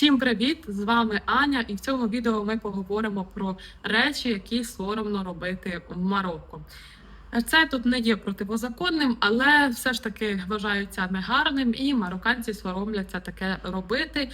Всім привіт! З вами Аня, і в цьому відео ми поговоримо про речі, які соромно робити в Марокко. Це тут не є противозаконним, але все ж таки вважаються негарним, і марокканці соромляться таке робити.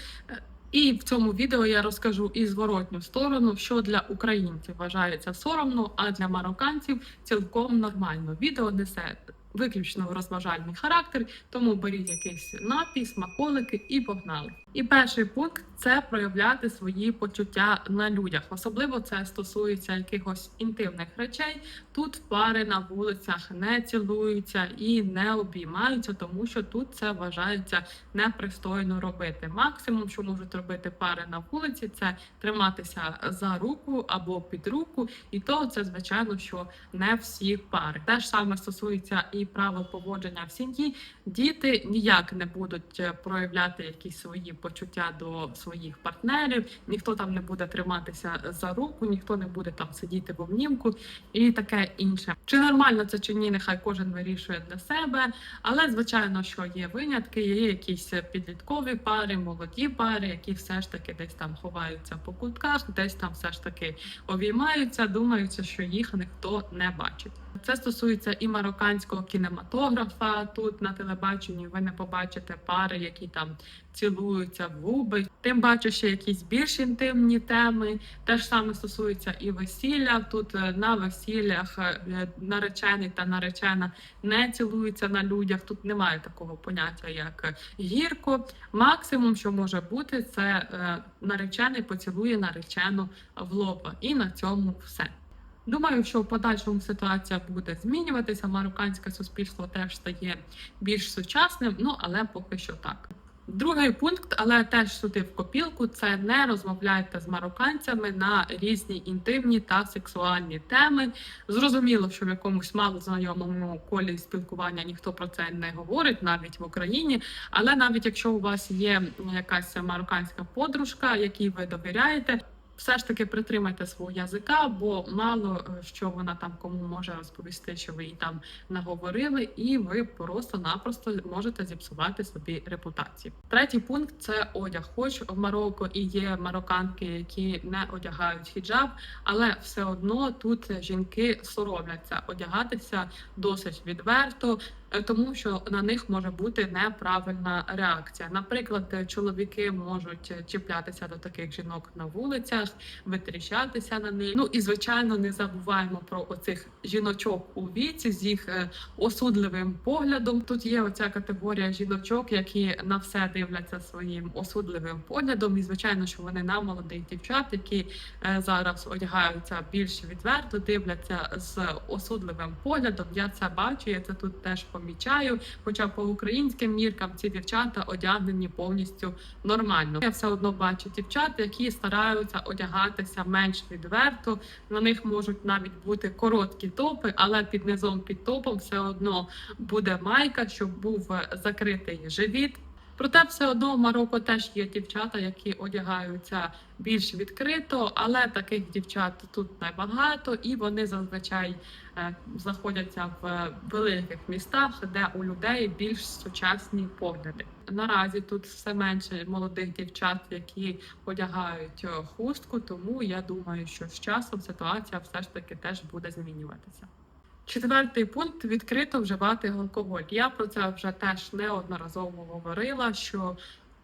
І в цьому відео я розкажу і зворотню сторону, що для українців вважається соромно, а для марокканців цілком нормально. Відео несе виключно розважальний характер, тому беріть якийсь напій, смаколики і погнали. І перший пункт це проявляти свої почуття на людях. Особливо це стосується якихось інтимних речей. Тут пари на вулицях не цілуються і не обіймаються, тому що тут це вважається непристойно робити. Максимум, що можуть робити пари на вулиці, це триматися за руку або під руку, і то це звичайно, що не всі пари. Те ж саме стосується і правил поводження в сім'ї. Діти ніяк не будуть е, проявляти якісь свої почуття до своїх партнерів. Ніхто там не буде триматися за руку, ніхто не буде там сидіти в обнімку і таке інше. Чи нормально це чи ні, нехай кожен вирішує для себе. Але звичайно, що є винятки, є якісь підліткові пари, молоді пари, які все ж таки десь там ховаються по кутках, десь там все ж таки обіймаються, думаються, що їх ніхто не бачить. Це стосується і марокканського кінематографа. Тут на телебаченні ви не побачите пари, які там цілуються в губи. Тим бачу ще якісь більш інтимні теми. Те ж саме стосується і весілля. Тут е, на весіллях е, наречений та наречена не цілуються на людях. Тут немає такого поняття, як гірко. Максимум, що може бути, це е, наречений поцілує наречену в лоба. І на цьому все. Думаю, що в подальшому ситуація буде змінюватися. Марокканське суспільство теж стає більш сучасним, ну але поки що так. Другий пункт, але теж сюди в копілку, це не розмовляйте з марокканцями на різні інтимні та сексуальні теми. Зрозуміло, що в якомусь малознайомому колі спілкування ніхто про це не говорить, навіть в Україні. Але навіть якщо у вас є якась марокканська подружка, якій ви довіряєте. Все ж таки притримайте свого язика, бо мало е, що вона там кому може розповісти, що ви їй там наговорили, і ви просто-напросто можете зіпсувати собі репутацію. Третій пункт це одяг. Хоч в Марокко і є марокканки, які не одягають хіджаб, але все одно тут жінки соромляться одягатися досить відверто. Е, Тому що на них може бути неправильна реакція. Наприклад, е, чоловіки можуть е, чіплятися до таких жінок на вулицях, витріщатися на них. Ну і звичайно, не забуваємо про оцих жіночок у віці з їх осудливим поглядом. Тут є оця категорія жіночок, які на все дивляться своїм осудливим поглядом. І звичайно, що вони на молодих дівчат, які зараз одягаються більш відверто, дивляться з осудливим поглядом. Я це бачу, я це тут теж помічаю. Хоча по українським міркам ці дівчата одягнені повністю нормально. Я все одно бачу дівчат, які стараються одягатися менш відверто. На них можуть навіть бути короткі топи, але під низом під топом все одно буде майка, щоб був закритий живіт. Проте все одно в Марокко теж є дівчата, які одягаються більш відкрито, але таких дівчат тут небагато, і вони зазвичай е, знаходяться в великих містах, де у людей більш сучасні погляди. Наразі тут все менше молодих дівчат, які одягають е, хустку, тому я думаю, що з часом ситуація все ж таки теж буде змінюватися. Четвертий пункт відкрито вживати алкоголь. Я про це вже теж неодноразово говорила. Що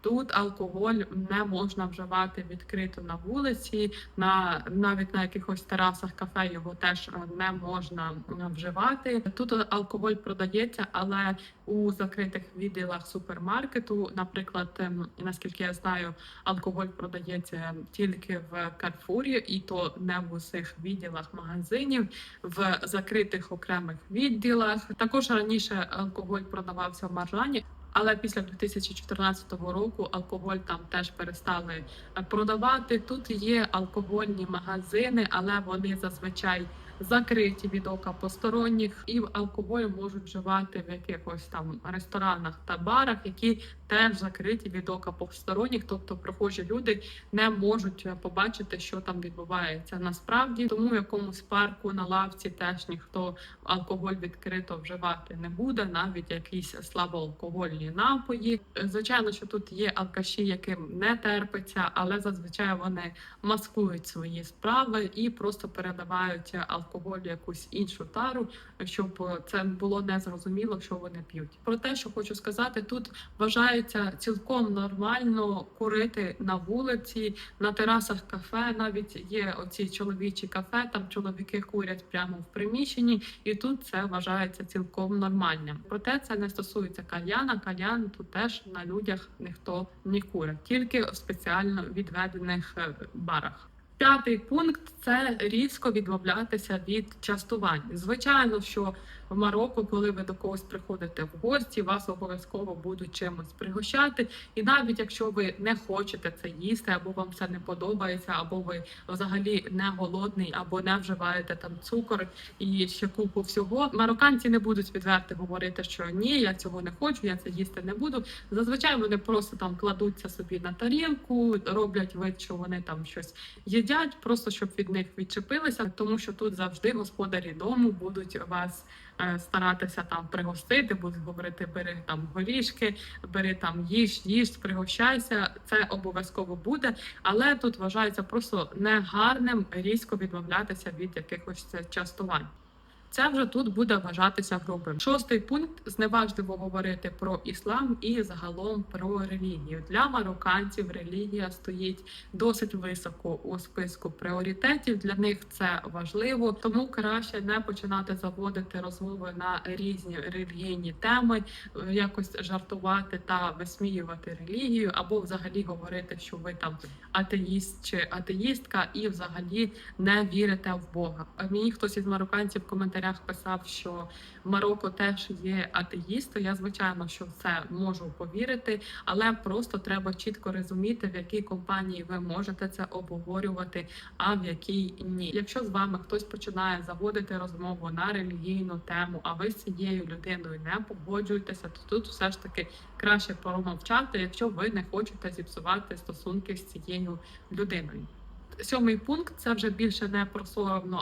тут алкоголь не можна вживати відкрито на вулиці, на навіть на якихось терасах кафе його теж е, не можна е, вживати. Тут алкоголь продається, але у закритих відділах супермаркету, наприклад, ем, наскільки я знаю, алкоголь продається тільки в Карфурі, і то не в усіх відділах магазинів, в закритих окремих відділах. Також раніше алкоголь продавався в Маржані. Але після 2014 року алкоголь там теж перестали е, продавати. Тут є алкогольні магазини, але вони зазвичай закриті від ока посторонніх, і алкоголь можуть вживати в якихось там ресторанах та барах, які теж закриті від ока посторонніх, тобто прохожі люди не можуть побачити, що там відбувається насправді. Тому в якомусь парку на лавці теж ніхто алкоголь відкрито вживати не буде, навіть якісь слабоалкогольні напої. Звичайно, що тут є алкаші, яким не терпиться, але зазвичай вони маскують свої справи і просто передавають алкоголь в якусь іншу тару, щоб це було незрозуміло, що вони п'ють. Про те, що хочу сказати, тут вважається цілком нормально курити на вулиці, на терасах кафе. Навіть є оці чоловічі кафе, там чоловіки курять прямо в приміщенні, і тут це вважається цілком нормальним. Проте це не стосується кальяна. Кальян тут теж на людях ніхто не курить, тільки в спеціально відведених е, барах. П'ятий пункт це різко відмовлятися від частувань. Звичайно, що в Марокко, коли ви до когось приходите в гості, вас обов'язково будуть чимось пригощати. І навіть якщо ви не хочете це їсти, або вам це не подобається, або ви взагалі не голодний, або не вживаєте там цукор і ще купу всього, марокканці не будуть відверто говорити, що ні, я цього не хочу, я це їсти не буду. Зазвичай вони просто там кладуться собі на тарілку, роблять вид, що вони там щось їдять, просто щоб від них відчепилися, тому що тут завжди господарі дому будуть вас старатися там пригостити, будуть говорити, бери там горішки, бери там їж, їж, пригощайся. Це обов'язково буде, але тут вважається просто негарним різко відмовлятися від якихось е, частувань. Це вже тут буде вважатися грубим. Шостий пункт зневажливо говорити про іслам і загалом про релігію. Для марокканців релігія стоїть досить високо у списку пріоритетів. Для них це важливо, тому краще не починати заводити розмови на різні релігійні теми, якось жартувати та висміювати релігію, або взагалі говорити, що ви там атеїст чи атеїстка, і взагалі не вірите в Бога. Мені хтось із марокканців в коментарях писав, що Марокко теж є атеїст. Я звичайно, що в це можу повірити, але просто треба чітко розуміти, в якій компанії ви можете це обговорювати, а в якій ні. Якщо з вами хтось починає заводити розмову на релігійну тему, а ви з цією людиною не погоджуєтеся, то тут все ж таки краще промовчати, якщо ви не хочете зіпсувати стосунки з цією людиною. Сьомий пункт це вже більше не про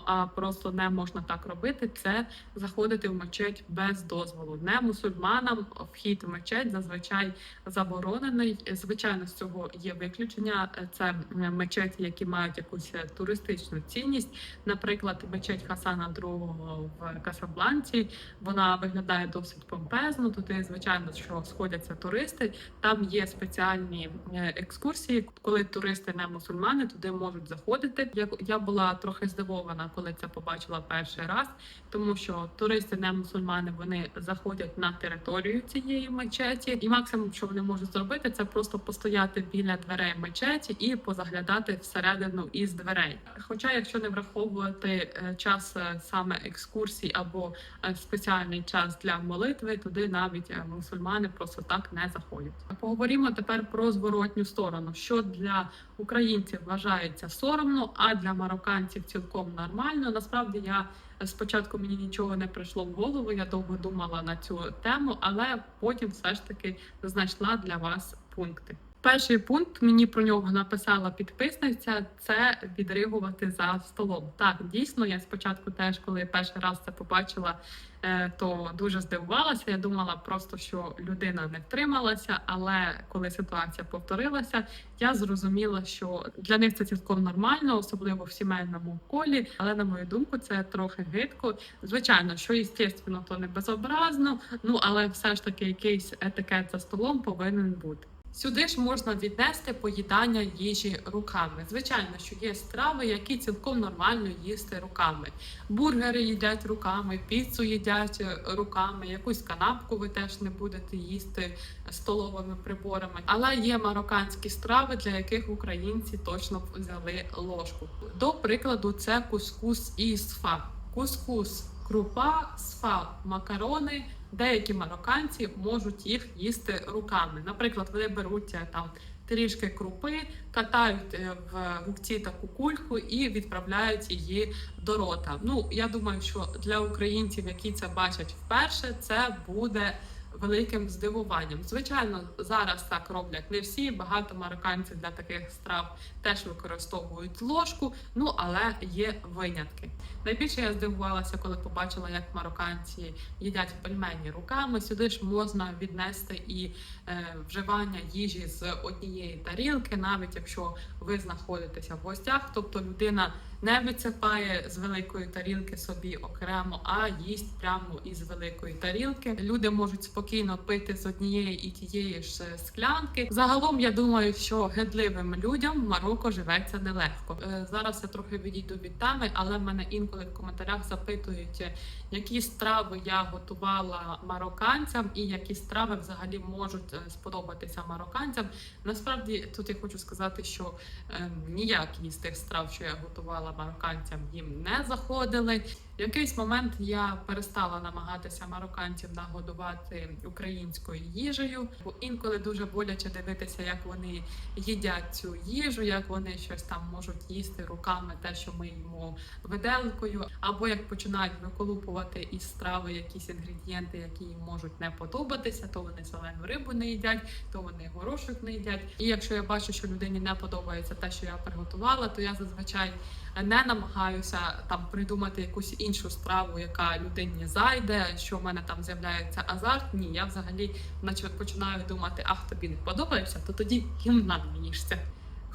а просто не можна так робити. Це заходити в мечеть без дозволу. Не мусульманам вхід в мечеть зазвичай заборонений. Звичайно, з цього є виключення. Це мечеті, які мають якусь туристичну цінність. Наприклад, мечеть Хасана II в Касабланці. Вона виглядає досить помпезно. Туди, звичайно, що сходяться туристи. Там є спеціальні е, екскурсії, коли туристи не мусульмани туди можуть заходити. Я, була трохи здивована, коли це побачила перший раз, тому що туристи не мусульмани вони заходять на територію цієї мечеті, і максимум, що вони можуть зробити, це просто постояти біля дверей мечеті і позаглядати всередину із дверей. Хоча, якщо не враховувати е, час е, саме екскурсій або е, спеціальний час для молитви, туди навіть мусульмани просто так не заходять. Поговоримо тепер про зворотню сторону, що для українців вважається соромно, а для марокканців цілком нормально. Насправді я спочатку мені нічого не прийшло в голову. Я довго думала на цю тему, але потім все ж таки знайшла для вас пункти. Перший пункт мені про нього написала підписниця: це відригувати за столом. Так, дійсно, я спочатку теж, коли перший раз це побачила, е, то дуже здивувалася. Я думала просто, що людина не втрималася, але коли ситуація повторилася, я зрозуміла, що для них це цілком нормально, особливо в сімейному колі. Але на мою думку, це трохи гидко. Звичайно, що естественно, то не безобразно. Ну але все ж таки якийсь етикет за столом повинен бути. Сюди ж можна віднести поїдання їжі руками. Звичайно, що є страви, які цілком нормально їсти руками. Бургери їдять руками, піцу їдять е, руками, якусь канапку ви теж не будете їсти столовими приборами. Але є марокканські страви, для яких українці точно взяли ложку. До прикладу, це кускус і сфа. Кускус крупа, сфа макарони. Деякі марокканці можуть їх їсти руками. Наприклад, вони беруть е, там трішки крупи, катають е, в губці таку кульку і відправляють її до рота. Ну я думаю, що для українців, які це бачать вперше, це буде великим здивуванням. Звичайно, зараз так роблять не всі. Багато марокканців для таких страв теж використовують ложку. Ну але є винятки. Найбільше я здивувалася, коли побачила, як марокканці їдять пельмені руками. Сюди ж можна віднести і е, вживання їжі з однієї тарілки, навіть якщо ви знаходитеся в гостях, тобто людина не висипає з великої тарілки собі окремо, а їсть прямо із великої тарілки. Люди можуть спокійно пити з однієї і тієї ж склянки. Загалом я думаю, що гидливим людям Марокко живеться нелегко. Е, Зараз я трохи відійду від теми, але мене інколи в коментарях запитують, е, які страви я готувала марокканцям, і які страви взагалі можуть е, сподобатися марокканцям. Насправді тут я хочу сказати, що е, ніякі з тих страв, що я готувала марокканцям, їм не заходили. В якийсь момент я перестала намагатися марокканців нагодувати українською їжею, бо інколи дуже боляче дивитися, як вони їдять цю їжу, як вони щось там можуть їсти руками, те, що ми їмо виделкою, або як починають виколупувати із страви якісь інгредієнти, які їм можуть не подобатися, то вони зелену рибу не їдять, то вони горошок не їдять. І якщо я бачу, що людині не подобається те, що я приготувала, то я зазвичай не намагаюся там придумати якусь іншу страву, яка людині зайде, що в мене там з'являється азарт. Ні, я взагалі наче починаю думати, ах, тобі не подобається, то тоді кімна їжся.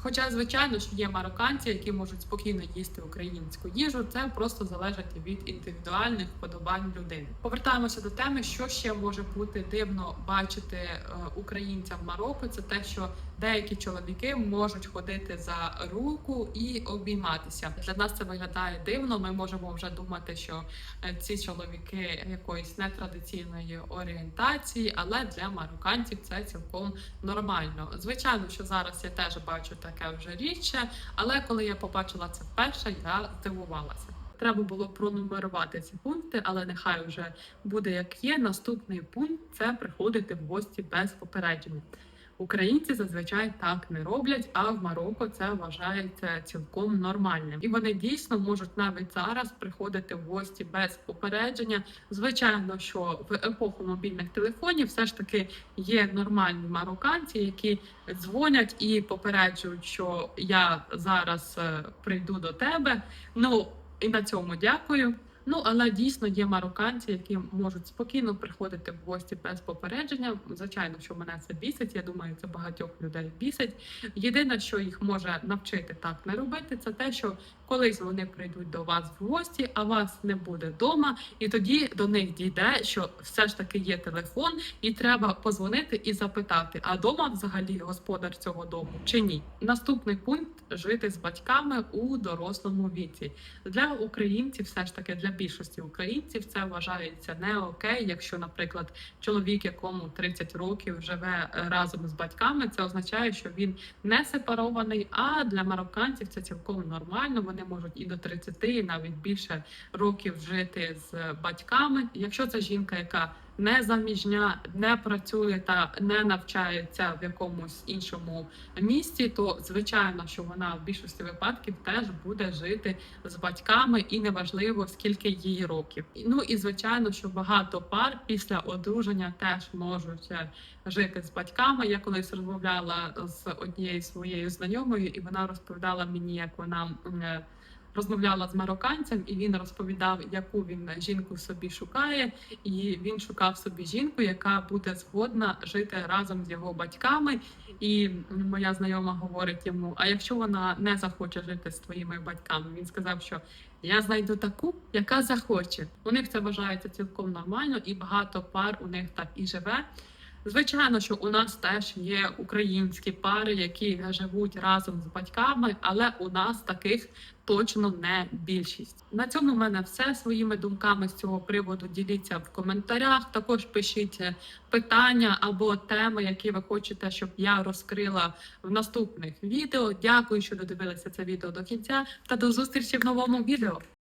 Хоча, звичайно, що є марокканці, які можуть спокійно їсти українську їжу, це просто залежить від індивідуальних вподобань людини. Повертаємося до теми, що ще може бути дивно бачити е, українцям Марокко. Це те, що деякі чоловіки можуть ходити за руку і обійматися. Для нас це виглядає дивно. Ми можемо вже думати, що е, ці чоловіки якоїсь нетрадиційної орієнтації, але для марокканців це цілком нормально. Звичайно, що зараз я теж бачу таке вже рідше, але коли я побачила це вперше, я здивувалася. Треба було пронумерувати ці пункти, але нехай вже буде як є. Наступний пункт це приходити в гості без попередження. Українці зазвичай так не роблять, а в Марокко це вважається цілком нормальним. І вони дійсно можуть навіть зараз приходити в гості без попередження. Звичайно, що в епоху мобільних телефонів все ж таки є нормальні марокканці, які дзвонять і попереджують, що я зараз е, прийду до тебе. Ну і на цьому дякую. Ну, але дійсно є марокканці, які можуть спокійно приходити в гості без попередження. Звичайно, що мене це бісить. Я думаю, це багатьох людей бісить. Єдине, що їх може навчити так не робити, це те, що колись вони прийдуть до вас в гості, а вас не буде вдома, і тоді до них дійде, що все ж таки є телефон, і треба позвонити і запитати, а дома взагалі господар цього дому чи ні. Наступний пункт жити з батьками у дорослому віці. Для українців, все ж таки для більшості українців, це вважається не окей. Якщо, наприклад, чоловік, якому 30 років живе е, разом з батьками, це означає, що він не сепарований. А для марокканців це цілком нормально. Вони можуть і до 30, і навіть більше років жити з батьками. Якщо це жінка, яка не заміжня, не працює та не навчається в якомусь іншому місті, то звичайно, що вона в більшості випадків теж буде жити з батьками, і неважливо скільки їй років. Ну і звичайно, що багато пар після одруження теж можуть е, жити з батьками. Я колись розмовляла з однією своєю знайомою, і вона розповідала мені, як вона. Е, Розмовляла з марокканцем, і він розповідав, яку він жінку собі шукає, і він шукав собі жінку, яка буде згодна жити разом з його батьками. І моя знайома говорить йому: а якщо вона не захоче жити з твоїми батьками, він сказав, що я знайду таку, яка захоче. У них це вважається цілком нормально, і багато пар у них так і живе. Звичайно, що у нас теж є українські пари, які живуть разом з батьками, але у нас таких точно не більшість. На цьому в мене все своїми думками з цього приводу. Діліться в коментарях. Також пишіть е, питання або теми, які ви хочете, щоб я розкрила в наступних відео. Дякую, що додивилися це відео до кінця, та до зустрічі в новому відео.